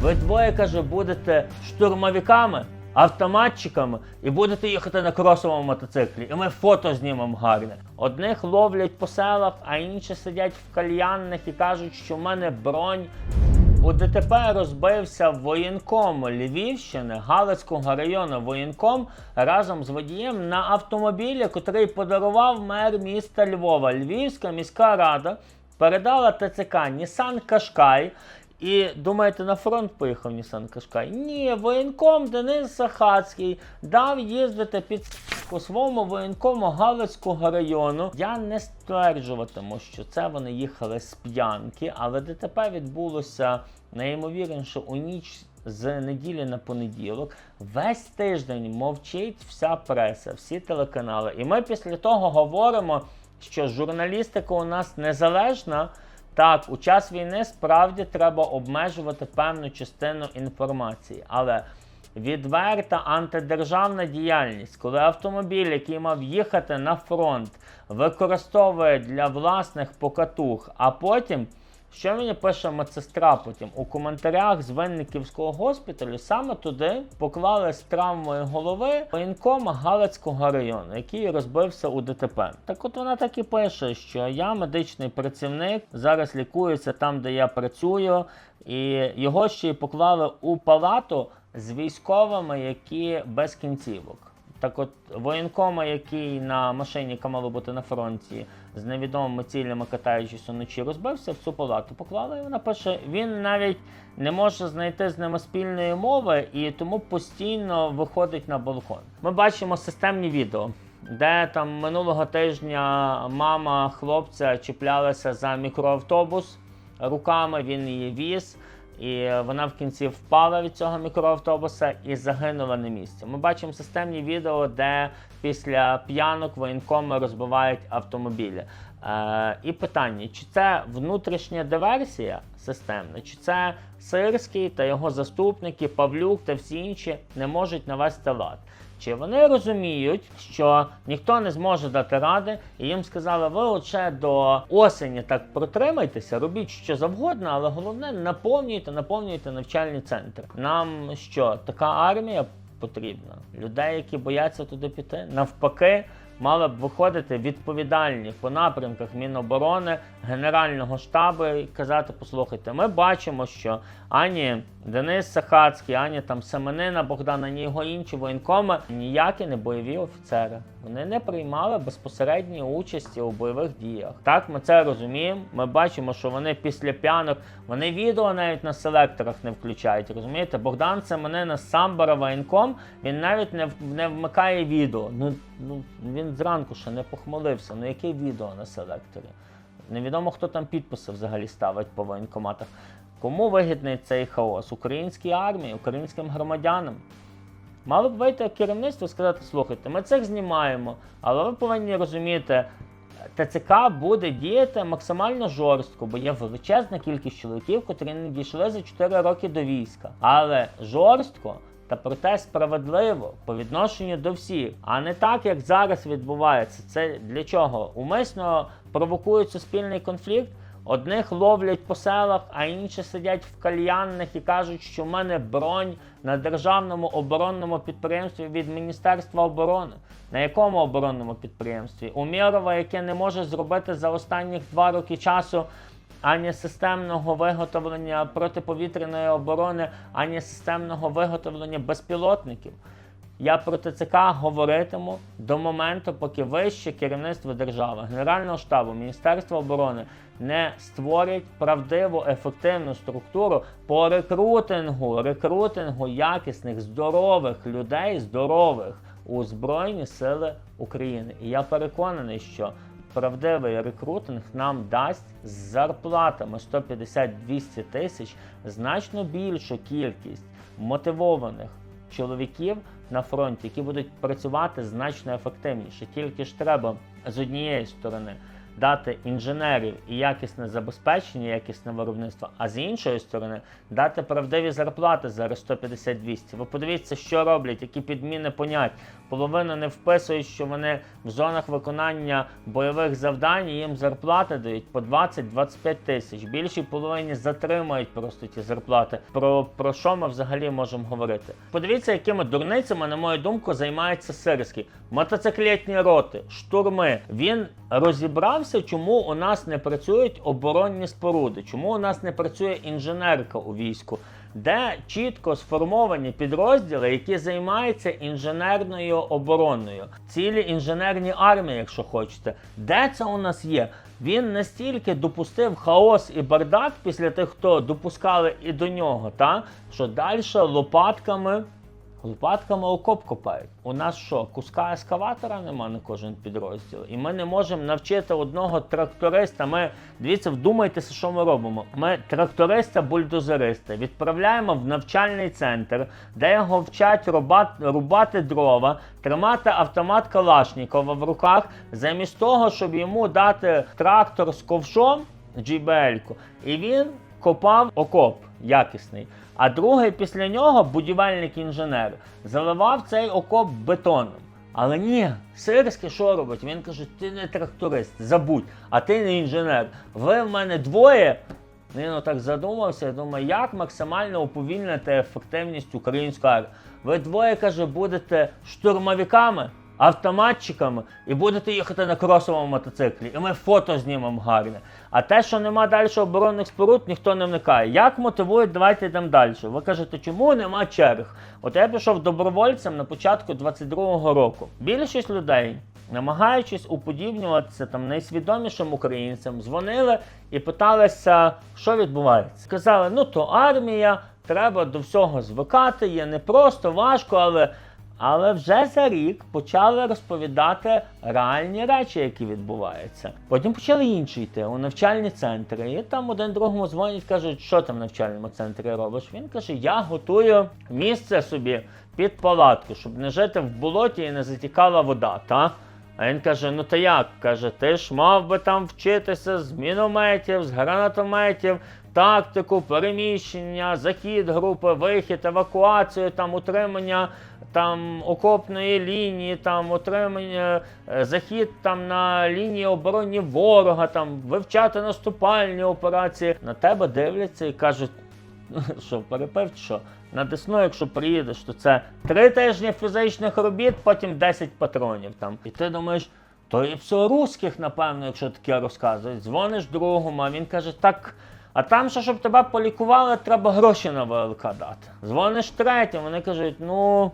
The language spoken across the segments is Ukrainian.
Ви двоє каже, будете штурмовиками, автоматчиками і будете їхати на кросовому мотоциклі. І ми фото знімемо гарне. Одних ловлять по селах, а інші сидять в кальянних і кажуть, що в мене бронь. У ДТП розбився воєнком Львівщини Галицького району воєнком разом з водієм на автомобілі, котрий подарував мер міста Львова. Львівська міська рада передала ТЦК Нісан Кашкай. І думаєте, на фронт поїхав Нісан Кашкай? Ні, воєнком Денис Сахацький дав їздити під по своєму воєнкому Галицького району. Я не стверджуватиму, що це вони їхали з п'янки, але ДТП відбулося найімовірніше у ніч з неділі на понеділок. Весь тиждень мовчить вся преса, всі телеканали. І ми після того говоримо, що журналістика у нас незалежна. Так, у час війни справді треба обмежувати певну частину інформації, але відверта антидержавна діяльність, коли автомобіль, який мав їхати на фронт, використовує для власних покатух, а потім. Що мені пише медсестра потім у коментарях з Винниківського госпіталю, саме туди поклали з травмою голови воєнкома Галицького району, який розбився у ДТП. Так от вона так і пише, що я медичний працівник, зараз лікуюся там, де я працюю, і його ще й поклали у палату з військовими, які без кінцівок. Так от воєнкома, який на машині, яка мала бути на фронті, з невідомими цілями катаючись уночі, розбився в цю палату. Поклали і вона пише, він навіть не може знайти з ними спільної мови і тому постійно виходить на балкон. Ми бачимо системні відео. Де там минулого тижня мама хлопця чіплялася за мікроавтобус руками, він її віз. І вона в кінці впала від цього мікроавтобуса і загинула на місці. Ми бачимо системні відео, де після п'янок воєнкоми розбивають автомобілі. Е, і питання: чи це внутрішня диверсія системна, чи це Сирський та його заступники, Павлюк та всі інші не можуть навести лад? Чи вони розуміють, що ніхто не зможе дати ради, і їм сказали, ви лише до осені так протримайтеся, робіть що завгодно, але головне наповнюйте, наповнюйте навчальні центри. Нам що, така армія потрібна? Людей, які бояться туди піти? Навпаки, мали б виходити відповідальні по напрямках Міноборони, Генерального штабу і казати: послухайте, ми бачимо, що ані Денис Сахацький, ані там Семенина Богдан, ані його інші воєнкоми ніякі не бойові офіцери. Вони не приймали безпосередньої участі у бойових діях. Так, ми це розуміємо. Ми бачимо, що вони після п'янок, вони відео навіть на селекторах не включають. Розумієте, Богдан Семенина сам бере воєнком, він навіть не, не вмикає відео. Ну, ну він зранку ще не похмелився. Ну яке відео на селекторі? Невідомо, хто там підписи взагалі ставить по воєнкоматах. Кому вигідний цей хаос? Українській армії, українським громадянам. Мало б вийти керівництво і сказати, слухайте, ми цих знімаємо, але ви повинні розуміти, ТЦК буде діяти максимально жорстко, бо є величезна кількість чоловіків, котрі не дійшли за 4 роки до війська. Але жорстко та проте справедливо по відношенню до всіх, а не так, як зараз відбувається. Це для чого? Умисно провокують суспільний конфлікт. Одних ловлять по селах, а інші сидять в кальянних і кажуть, що в мене бронь на державному оборонному підприємстві від Міністерства оборони. На якому оборонному підприємстві? Умєрова, яке не може зробити за останніх два роки часу ані системного виготовлення протиповітряної оборони, ані системного виготовлення безпілотників. Я про ТЦК говоритиму до моменту, поки вище керівництво держави, Генерального штабу, Міністерства оборони не створять правдиву ефективну структуру по рекрутингу, рекрутингу якісних, здорових людей, здорових у Збройні Сили України. І я переконаний, що правдивий рекрутинг нам дасть з зарплатами 150-200 тисяч значно більшу кількість мотивованих чоловіків на фронті, які будуть працювати значно ефективніше. Тільки ж треба з однієї сторони дати інженерів і якісне забезпечення, якісне виробництво, а з іншої сторони дати правдиві зарплати зараз 150-200. Ви подивіться, що роблять, які підміни понять. Половина не вписують, що вони в зонах виконання бойових завдань їм зарплати дають по 20-25 тисяч. Більшій половині затримають просто ті зарплати. Про, про що ми взагалі можемо говорити? Подивіться, якими дурницями, на мою думку, займається Сирський. Мотоциклетні роти, штурми. Він розібрався, чому у нас не працюють оборонні споруди, чому у нас не працює інженерка у війську, де чітко сформовані підрозділи, які займаються інженерною обороною, цілі інженерні армії, якщо хочете. Де це у нас є? Він настільки допустив хаос і бардак після тих, хто допускали і до нього, та що далі лопатками. Лопатками окоп копають. У нас що, куска ескаватора нема на кожен підрозділ. І ми не можемо навчити одного тракториста. Ми дивіться, вдумайтеся, що ми робимо. Ми тракториста-бульдозериста відправляємо в навчальний центр, де його вчать рубати, дрова, тримати автомат Калашнікова в руках, замість того, щоб йому дати трактор з ковшом, GBL-ку, і він копав окоп якісний. А другий після нього будівельник-інженер заливав цей окоп бетоном. Але ні, Сирський що робить? Він каже: ти не тракторист, забудь, а ти не інженер. Ви в мене двоє. Він отак задумався, думаю, як максимально уповільнити ефективність української армії. Ви двоє, каже, будете штурмовиками, автоматчиками і будете їхати на кросовому мотоциклі. І ми фото знімемо гарне. А те, що нема далі оборонних споруд, ніхто не вникає. Як мотивують, давайте йдемо далі. Ви кажете, чому нема черг? От я пішов добровольцем на початку 22-го року. Більшість людей, намагаючись уподібнюватися там найсвідомішим українцям, дзвонили і питалися, що відбувається. Сказали, ну то армія, треба до всього звикати, є непросто, важко, але. Але вже за рік почали розповідати реальні речі, які відбуваються. Потім почали інші йти у навчальні центри. І там один другому дзвонять, кажуть, що там в навчальному центрі робиш. Він каже: Я готую місце собі під палатку, щоб не жити в болоті і не затікала вода. Та? А він каже: Ну то як? Каже, ти ж мав би там вчитися з мінометів, з гранатометів, тактику, переміщення, захід групи, вихід, евакуацію, там утримання там окопної лінії, там отримання, е, захід там на лінії оборони ворога, там вивчати наступальні операції. На тебе дивляться і кажуть, що перепив, що на Десну, якщо приїдеш, то це три тижні фізичних робіт, потім 10 патронів там. І ти думаєш. То і все русських, напевно, якщо таке розказують. Дзвониш другому, а він каже, так. А там, що щоб тебе полікували, треба гроші на ВЛК дати. Дзвониш третім, вони кажуть, ну.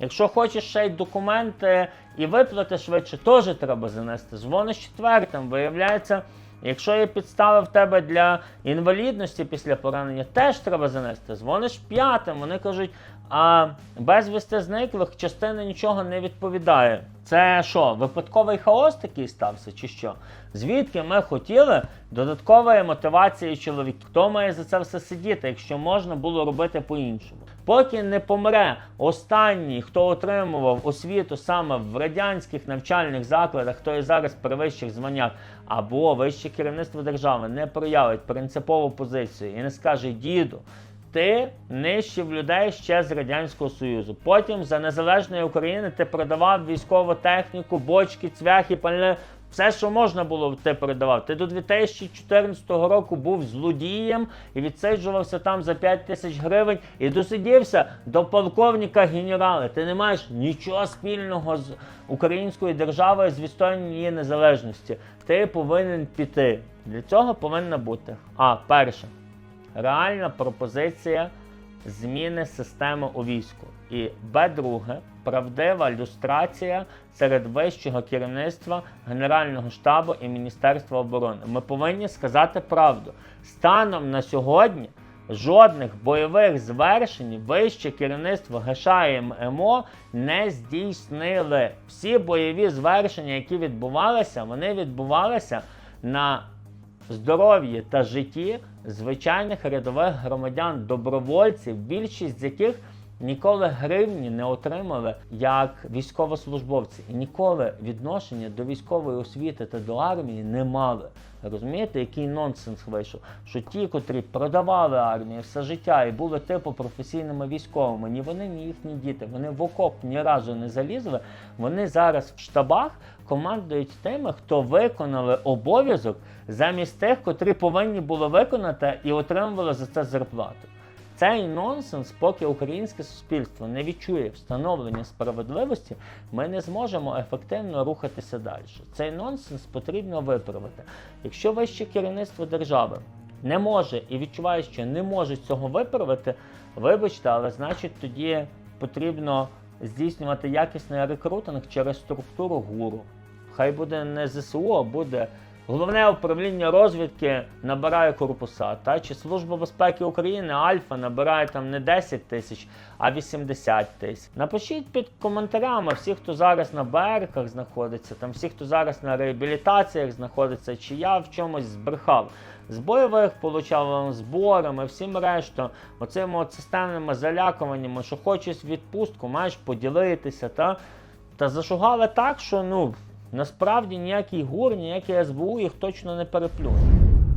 Якщо хочеш ще й документи і виплати швидше, теж треба занести. Дзвониш четвертим, виявляється, якщо є підстави в тебе для інвалідності після поранення, теж треба занести. Дзвониш п'ятим, вони кажуть, а безвісти зниклих частина нічого не відповідає. Це що, випадковий хаос такий стався, чи що? Звідки ми хотіли додаткової мотивації чоловіків? Хто має за це все сидіти, якщо можна було робити по-іншому? Поки не помре останній, хто отримував освіту саме в радянських навчальних закладах, хто і зараз при вищих званнях, або вище керівництво держави не проявить принципову позицію і не скаже діду. Ти нищив людей ще з Радянського Союзу. Потім за незалежної України ти продавав військову техніку, бочки, цвяхи, пальне. Все, що можна було, ти передавав. Ти до 2014 року був злодієм і відсиджувався там за 5 тисяч гривень і досидівся до полковника генерала. Ти не маєш нічого спільного з українською державою з відстоянням незалежності. Ти повинен піти. Для цього повинна бути. А, перше, реальна пропозиція зміни системи у війську. І Б-друге, правдива люстрація серед вищого керівництва Генерального штабу і Міністерства оборони. Ми повинні сказати правду. Станом на сьогодні жодних бойових звершень вище керівництво ГШ і МО не здійснили. Всі бойові звершення, які відбувалися, вони відбувалися на здоров'ї та житті звичайних рядових громадян, добровольців, більшість з яких ніколи гривні не отримали як військовослужбовці і ніколи відношення до військової освіти та до армії не мали. Розумієте, який нонсенс вийшов? Що ті, котрі продавали армію все життя і були типу професійними військовими, ні вони, ні їхні діти, вони в окоп ні разу не залізли. Вони зараз в штабах командують тими, хто виконали обов'язок замість тих, котрі повинні були виконати і отримували за це зарплату. Цей нонсенс, поки українське суспільство не відчує встановлення справедливості, ми не зможемо ефективно рухатися далі. Цей нонсенс потрібно виправити. Якщо вище керівництво держави не може і відчуває, що не може цього виправити, вибачте, але значить тоді потрібно здійснювати якісний рекрутинг через структуру гуру. Хай буде не ЗСУ, а буде головне управління розвідки набирає корпуса. Та чи Служба безпеки України Альфа набирає там не 10 тисяч, а 80 тисяч. Напишіть під коментарями всі, хто зараз на берегах знаходиться, там всі, хто зараз на реабілітаціях знаходиться, чи я в чомусь збрехав. З бойових получав зборами, всім решту, оцими от системними залякуваннями, що хочеш відпустку, маєш поділитися. Та, та зашугали так, що ну насправді ніякий гур, ніякий СБУ їх точно не переплюне.